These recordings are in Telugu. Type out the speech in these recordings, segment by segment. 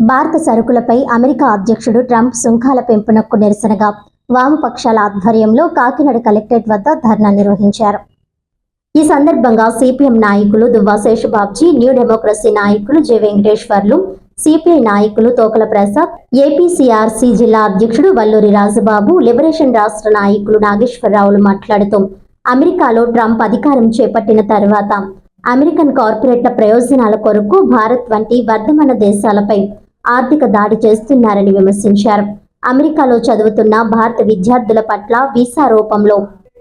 భారత సరుకులపై అమెరికా అధ్యక్షుడు ట్రంప్ సుంకాల పెంపునకు నిరసనగా వామపక్షాల ఆధ్వర్యంలో కాకినాడ కలెక్టరేట్ వద్ద ధర్నా నిర్వహించారు. ఈ సందర్భంగా సిపిఎం నాయకులు దువ్వా శేషుబాబ్జీ న్యూ డెమోక్రసీ నాయకులు జె వెంకటేశ్వర్లు సిపిఐ నాయకులు తోకల ప్రసాద్ ఏపీసీఆర్సీ జిల్లా అధ్యక్షుడు వల్లూరి రాజుబాబు లిబరేషన్ రాష్ట్ర నాయకులు నాగేశ్వరరావులు మాట్లాడుతూ అమెరికాలో ట్రంప్ అధికారం చేపట్టిన తర్వాత అమెరికన్ కార్పొరేట్ల ప్రయోజనాల కొరకు భారత్ వంటి వర్ధమాన దేశాలపై ఆర్థిక దాడి చేస్తున్నారని విమర్శించారు. అమెరికాలో చదువుతున్న భారత విద్యార్థుల పట్ల వీసా రూపంలో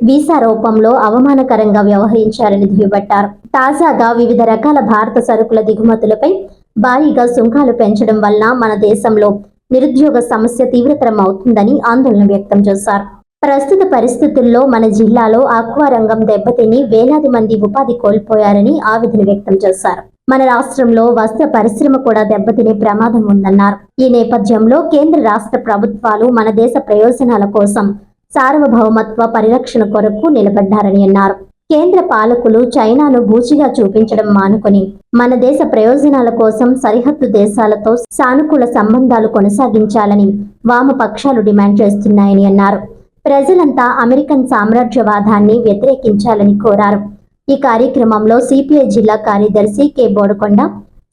వీసా రూపంలో అవమానకరంగా వ్యవహరించారని దుయ్యబట్టారు. తాజాగా వివిధ రకాల భారత సరుకుల దిగుమతులపై భారీగా సుంకాలు పెంచడం వల్ల మన దేశంలో నిరుద్యోగ సమస్య తీవ్రతరం అవుతుందని ఆందోళన వ్యక్తం చేశారు. ప్రస్తుత పరిస్థితుల్లో మన జిల్లాలో ఆక్వా రంగం దెబ్బతిని వేలాది మంది ఉపాధి కోల్పోయారని ఆవేదన వ్యక్తం చేశారు. మన రాష్ట్రంలో వస్త్ర పరిశ్రమ కూడా దెబ్బతినే ప్రమాదం ఉందన్నారు. ఈ నేపథ్యంలో కేంద్ర రాష్ట్ర ప్రభుత్వాలు మన దేశ ప్రయోజనాల కోసం సార్వభౌమత్వ పరిరక్షణ కొరకు నిలబడ్డారని అన్నారు. కేంద్ర పాలకులు చైనాను బూచిగా చూపించడం మానుకొని మన దేశ ప్రయోజనాల కోసం సరిహద్దు దేశాలతో సానుకూల సంబంధాలు కొనసాగించాలని వామపక్షాలు డిమాండ్ చేస్తున్నాయని అన్నారు. ప్రజలంతా అమెరికన్ సామ్రాజ్యవాదాన్ని వ్యతిరేకించాలని కోరారు. ఈ కార్యక్రమంలో సిపిఐ జిల్లా కార్యదర్శి కె. బోడకొండ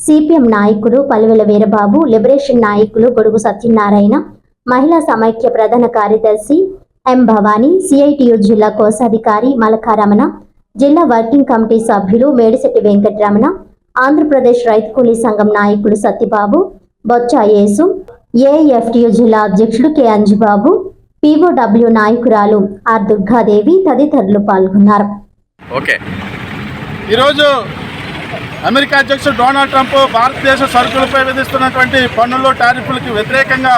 సిపిఎం నాయకులు పలువెల వీరబాబు లిబరేషన్ నాయకులు గొడుగు సత్యనారాయణ మహిళా సమైక్య ప్రధాన కార్యదర్శి ఎం భవానీ సిఐటియు జిల్లా కోశాధికారి మలకారమణ జిల్లా వర్కింగ్ కమిటీ సభ్యులు మేడిశెట్టి వెంకటరమణ ఆంధ్రప్రదేశ్ రైతు కూలీ సంఘం నాయకులు సత్యబాబు బొచ్చ యేసు ఏఎఫ్టియు జిల్లా అధ్యక్షుడు కె. అంజుబాబు పీఓడబ్ల్యూ నాయకురాలు ఆర్ దుర్గాదేవి తదితరులు పాల్గొన్నారు. ఓకే. ఈరోజు అమెరికా అధ్యక్షుడు డొనాల్డ్ ట్రంప్ భారతదేశ సరుకులపై విధిస్తున్నటువంటి పన్నులు టారిఫ్లకి వ్యతిరేకంగా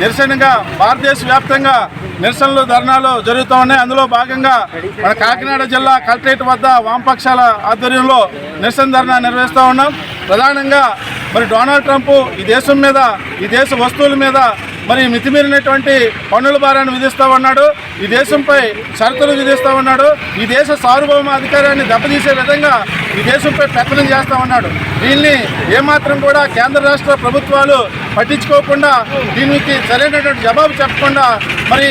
నిరసనగా భారతదేశ వ్యాప్తంగా నిరసనలు ధర్నాలు జరుగుతూ ఉన్నాయి. అందులో భాగంగా మన కాకినాడ జిల్లా కలెక్టరేట్ వద్ద వామపక్షాల ఆధ్వర్యంలో నిరసన ధర్నా నిర్వహిస్తూ ఉన్నాం. ప్రధానంగా మరి డొనాల్డ్ ట్రంప్ ఈ దేశం మీద ఈ దేశ వస్తువుల మీద మరి మితిమీరినటువంటి పన్నుల భారాన్ని విధిస్తూ ఉన్నాడు ఈ దేశంపై షరతులు విధిస్తూ ఉన్నాడు ఈ దేశ సార్వభౌమ అధికారాన్ని దెబ్బతీసే విధంగా ఈ దేశంపై పెత్తనం చేస్తామన్నాడు. దీన్ని ఏమాత్రం కూడా కేంద్ర రాష్ట్ర ప్రభుత్వాలు పట్టించుకోకుండా దీనికి సరైనటువంటి జవాబు చెప్పకుండా మరి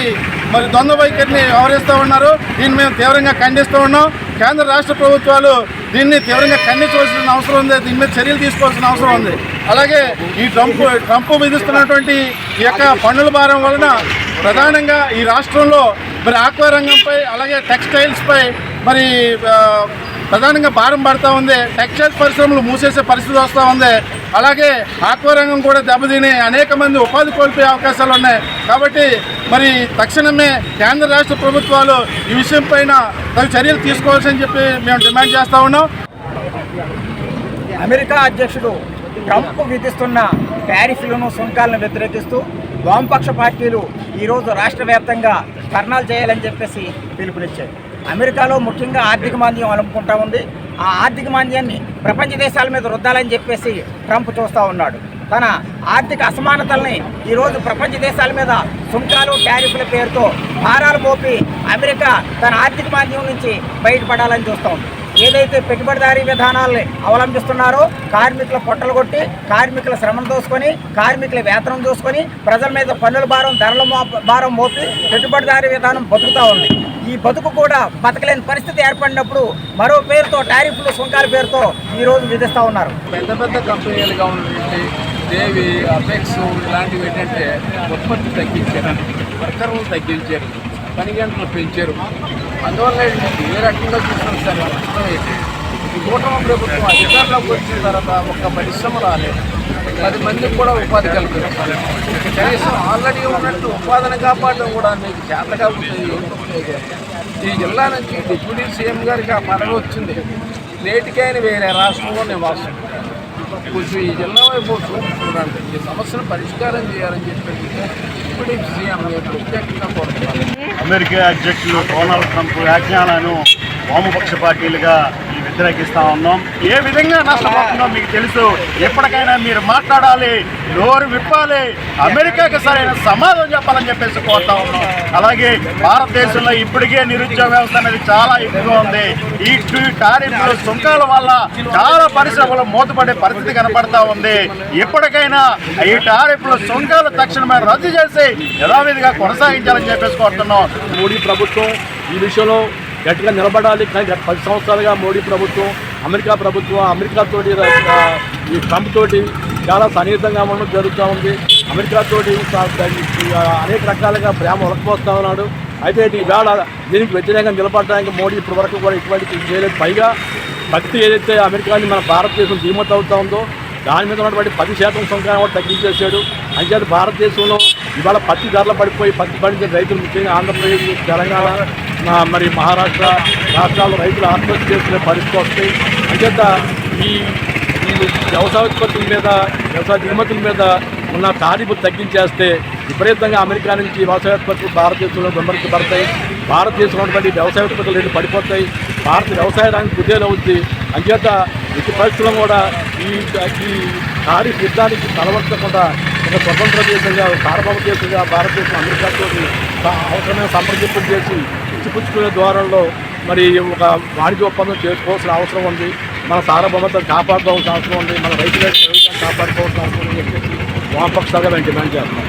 మరి ద్వంద్వ వైఖరిని వ్యవహరిస్తూ ఉన్నారు. దీన్ని మేము తీవ్రంగా ఖండిస్తూ ఉన్నాం. కేంద్ర రాష్ట్ర ప్రభుత్వాలు దీన్ని తీవ్రంగా ఖండించవలసిన అవసరం ఉంది. దీని మీద చర్యలు తీసుకోవాల్సిన అవసరం ఉంది. అలాగే ఈ ట్రంప్ ట్రంప్ విధిస్తున్నటువంటి ఈ యొక్క పన్నుల భారం వలన ప్రధానంగా ఈ రాష్ట్రంలో మరి ఆక్వా రంగంపై అలాగే టెక్స్టైల్స్పై మరి ప్రధానంగా భారం పడుతూ ఉంది. టెక్స్టైల్స్ పరిశ్రమలు మూసేసే పరిస్థితి వస్తూ ఉంది. అలాగే ఆత్మరంగం రంగం కూడా దెబ్బతిని అనేక మంది ఉపాధి కోల్పోయే అవకాశాలు ఉన్నాయి. కాబట్టి మరి తక్షణమే కేంద్ర రాష్ట్ర ప్రభుత్వాలు ఈ విషయం పైన తగు చర్యలు తీసుకోవాల్సి చెప్పి మేము డిమాండ్ చేస్తూ ఉన్నాం. అమెరికా అధ్యక్షుడు ట్రంప్ విధిస్తున్న టారిఫ్లను సుంకాలను వ్యతిరేకిస్తూ వామపక్ష పార్టీలు ఈరోజు రాష్ట్ర వ్యాప్తంగా ధర్నాలు చేయాలని చెప్పేసి పిలుపునిచ్చాయి. అమెరికాలో ముఖ్యంగా ఆర్థిక మాంద్యం అలుముకుంటా ఉంది. ఆ ఆర్థిక మాంద్యాన్ని ప్రపంచ దేశాల మీద రుద్దాలని చెప్పేసి ట్రంప్ చూస్తూ ఉన్నాడు. తన ఆర్థిక అసమానతల్ని ఈరోజు ప్రపంచ దేశాల మీద సుంకాలు టారిఫ్ల పేరుతో భారాలు మోపి అమెరికా తన ఆర్థిక మాంద్యం నుంచి బయటపడాలని చూస్తూ ఉంది. ఏదైతే పెట్టుబడిదారీ విధానాల్ని అవలంబిస్తున్నారో కార్మికుల పొట్టలు కొట్టి కార్మికుల శ్రమను దోసుకొని కార్మికుల వేతనం చూసుకొని ప్రజల మీద పన్నుల భారం ధరల భారం మోపి పెట్టుబడిదారీ విధానం బతుకుతూ ఉంది. ఈ బతుకు కూడా బతకలేని పరిస్థితి ఏర్పడినప్పుడు మరో పేరుతో టారిఫ్లు సుంకాల పేరుతో ఈ రోజు విధిస్తూ ఉన్నారు. పెద్ద పెద్ద కంపెనీలుగా ఉన్నటువంటి దేవి అపెక్స్ ఇలాంటివి ఏంటంటే ఉత్పత్తి తగ్గించారు వర్కర్లు తగ్గించారు పని గంటలు పెంచారు. అందువల్ల ఏ రకంగా చూసినా సరే అర్థమైతే ఈ కూటమి ప్రభుత్వం అధికారంలోకి వచ్చిన తర్వాత ఒక పరిశ్రమ రాలేదు పది మందికి కూడా ఉపాధి కల్పిస్తారు కనీసం ఆల్రెడీ ఉన్నట్టు ఉపాధిని కాపాడడం కూడా మీకు చేతగా ఉంటుంది. ఈ జిల్లా నుంచి డిప్యూటీ సీఎం గారికి ఆ పదవి వచ్చింది. నేటికైన వేరే రాష్ట్రంలో నివాసం కొంచెం ఈ జిల్లా వైపు చూసి చూడండి ఈ సమస్యను పరిష్కారం చేయాలని చెప్పి డిప్యూటీ సీఎం ప్రత్యేకంగా కోరుతున్నారు. అమెరికా అధ్యక్షులు డొనాల్డ్ ట్రంప్ వ్యాఖ్యానాలను వామపక్ష పార్టీలుగా వ్యతిరేకిస్తా ఉన్నాం. ఏ విధంగా నష్టపోతుందో మీకు తెలుసు. ఎప్పటికైనా మీరు మాట్లాడాలి నోరు విప్పాలి అమెరికాకి సరైన సమాధానం చెప్పాలని చెప్పేసి కోరుతా ఉన్నాం. అలాగే భారతదేశంలో ఇప్పటికే నిరుద్యోగ వ్యవస్థ అనేది చాలా ఎక్కువగా ఉంది. ఈ టారిఫ్లు సుంకాల వల్ల చాలా పరిశ్రమలు మూతపడే పరిస్థితి కనపడతా ఉంది. ఇప్పటికైనా ఈ టారిఫ్లు సుంకాలు తక్షణమే రద్దు చేసి యథావిధిగా కొనసాగించాలని చెప్పేసి కోరుతున్నాం. మోడీ ప్రభుత్వం ఈ విషయంలో గట్టిగా నిలబడాలి. కానీ గత పది సంవత్సరాలుగా మోడీ ప్రభుత్వం అమెరికా ప్రభుత్వం అమెరికా తోటి ఈ ట్రంప్ తోటి చాలా సన్నిహితంగా ఉండడం జరుగుతూ ఉంది. అమెరికా తోటి అనేక రకాలుగా ప్రేమ ఒలకపోస్తూ ఉన్నాడు. అయితే ఈవేళ దీనికి వ్యతిరేకంగా నిలబడడానికి మోడీ ఇప్పటి వరకు కూడా ఇటువంటి చేయలేదు. పైగా భక్తి ఏదైతే అమెరికాని మన భారతదేశం దిగుమతి అవుతా ఉందో దాని మీద ఉన్నటువంటి పది శాతం సుంకాన్ని కూడా తగ్గించేశాడు. అంచేత భారతదేశంలో ఇవాళ పత్తి ధరలు పడిపోయి పత్తి పండించిన రైతులు ముఖ్యంగా ఆంధ్రప్రదేశ్ తెలంగాణ మరి మహారాష్ట్ర రాష్ట్రాలు రైతులు ఆత్మహత్య చేసుకునే పరిస్థితి వస్తాయి అంచేత ఈ వ్యవసాయ ఉత్పత్తుల మీద వ్యవసాయ దిగుమతుల మీద ఉన్న తారీఫ్ తగ్గించేస్తే విపరీతంగా అమెరికా నుంచి వ్యవసాయ ఉత్పత్తులు భారతదేశంలో విమర్శపడతాయి భారతదేశంలో ఉన్నటువంటి వ్యవసాయ ఉత్పత్తులు రేట్లు పడిపోతాయి. భారత వ్యవసాయ రంగం కుదేలవుద్ది అంచేత ఇటు పరిస్థితులు కూడా ఈ ఈ తారీఫ్ యుద్ధానికి తలవర్చకుండా స్వతంత్ర దేశంగా సార్వభౌమ దేశంగా భారతదేశం అమెరికాతో అవసరమైన సంప్రదింపులు చేసి ఇచ్చిపుచ్చుకునే ద్వారంలో మరి ఒక వాణిజ్య ఒప్పందం చేసుకోవాల్సిన అవసరం ఉంది. మన సార్వభౌమతను కాపాడుకోవాల్సిన అవసరం ఉంది. మన రైతుల కాపాడుకోవాల్సిన అవసరం ఉంది అని చెప్పేసి వామపక్షాలుగా మేము డిమాండ్ చేస్తున్నాం